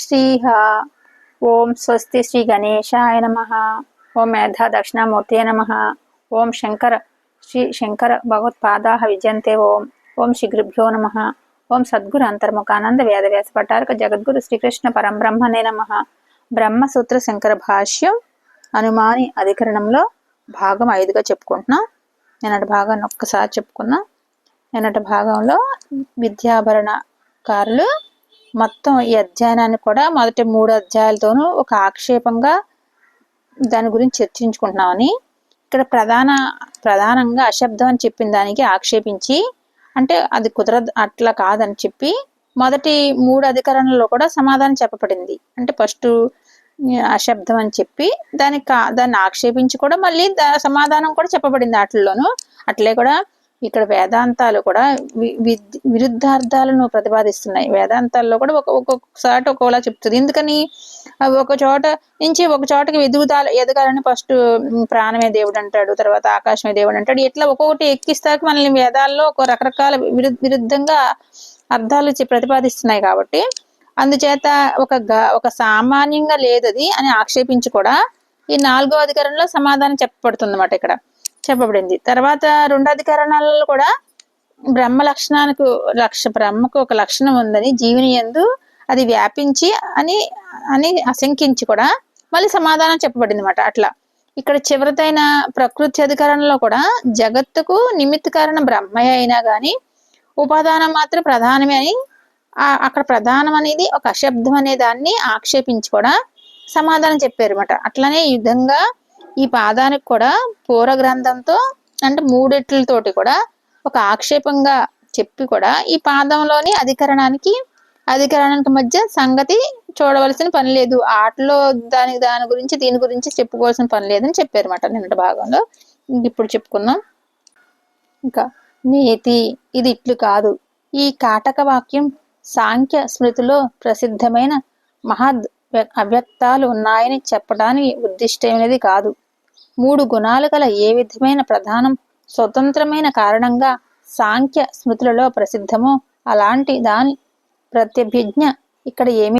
శ్రీహ. ఓం స్వస్తి శ్రీ గణేశాయ నమ. ఓం మేధా దక్షిణామూర్తి నమ. ఓం శంకర శ్రీ శంకర భగవత్పాదా విజయంతే ఓం. ఓం శ్రీ గురుభ్యో నమ. ఓం సద్గురు అంతర్ముఖానంద వేదవ్యాస పట్టారక జగద్గురు శ్రీకృష్ణ పరంబ్రహ్మనే నమ. బ్రహ్మసూత్ర శంకర భాష్యం అనుమాని అధికరణంలో భాగం ఐదుగా చెప్పుకుంటున్నాం. నిన్నటి భాగాన్ని ఒక్కసారి చెప్పుకున్నాం నిన్నటి భాగంలో విద్యాభరణకారులు మొత్తం ఈ అధ్యయనాన్ని కూడా మొదటి మూడు అధ్యాయాలతోనూ ఒక ఆక్షేపంగా దాని గురించి చర్చించుకుంటున్నామని ఇక్కడ ప్రధాన ప్రధానంగా అశబ్దం అని చెప్పిన దానికి ఆక్షేపించి అంటే అది కుదరదు అట్లా కాదని చెప్పి మొదటి మూడు అధికరణలో కూడా సమాధానం చెప్పబడింది. అంటే ఫస్ట్ అశబ్దం అని చెప్పి దానికి దాన్ని ఆక్షేపించి కూడా మళ్ళీ దా- సమాధానం కూడా చెప్పబడింది వాటిల్లోనూ. అట్లే కూడా ఇక్కడ వేదాంతాలు కూడా వి- విద్- విరుద్ధార్థాలను ప్రతిపాదిస్తున్నాయి. వేదాంతాల్లో కూడా ఒక ఒక్కొక్కసారి ఒక్కోలా చెప్తుంది. ఎందుకని? ఒక చోట నుంచి ఒక చోటకి ఎదుగుదాలు ఎదగాలని ఫస్ట్ ప్రాణమే దేవుడు అంటాడు తర్వాత ఆకాశమే దేవుడు అంటాడు. ఇట్లా ఒక్కొక్కటి ఎక్కిస్తాక మనల్ని వేదాల్లో ఒక రకరకాల విరుద్ధంగా అర్థాలు ప్రతిపాదిస్తున్నాయి కాబట్టి అందుచేత ఒక గ- ఒక సామాన్యంగా లేదది అని ఆక్షేపించి కూడా ఈ నాలుగో అధికారంలో సమాధానం చెప్పబడుతుంది అన్నమాట ఇక్కడ. చెప్పబడింది. తర్వాత రెండు కరణాలలో కూడా బ్రహ్మ లక్షణానికి లక్ష బ్రహ్మకు ఒక లక్షణం ఉందని జీవిని యందు అది వ్యాపించి అని అని అశంకించి కూడా మళ్ళీ సమాధానం చెప్పబడింది అనమాట అట్లా. ఇక్కడ చివరిదైన ప్రకృతి అధికరణలో కూడా జగత్తుకు నిమిత్త కారణం బ్రహ్మయ్య అయినా కానీ ఉపాదానం మాత్రం ప్రధానమే అని అక్కడ ప్రధానం అనేది ఒక అశబ్దం అనే దాన్ని ఆక్షేపించి కూడా సమాధానం చెప్పారు అనమాట అట్లనే ఈ విధంగా ఈ పాదానికి కూడా పూర గ్రంథంతో అంటే మూడిట్లతోటి కూడా ఒక ఆక్షేపంగా చెప్పి కూడా ఈ పాదంలోని అధికరణానికి అధికరణానికి మధ్య సంగతి చూడవలసిన పని లేదు. ఆటలో దాని దాని గురించి దీని గురించి చెప్పుకోవాల్సిన పని లేదని చెప్పారన్నమాట నిన్నటి భాగంలో. ఇప్పుడు చెప్పుకుందాం. ఇంకా నేతి ఇది ఇట్లు కాదు. ఈ కాటక వాక్యం సాంఖ్య స్మృతిలో ప్రసిద్ధమైన మహద్ వ్య- అవ్యక్తాలు ఉన్నాయని చెప్పడానికి ఉద్దిష్టమైనది కాదు. మూడు గుణాలు గల ఏ విధమైన ప్రధానం స్వతంత్రమైన కారణంగా సాంఖ్య స్మృతులలో ప్రసిద్ధమో అలాంటి దాని ప్రత్యభిజ్ఞ ఇక్కడ ఏమి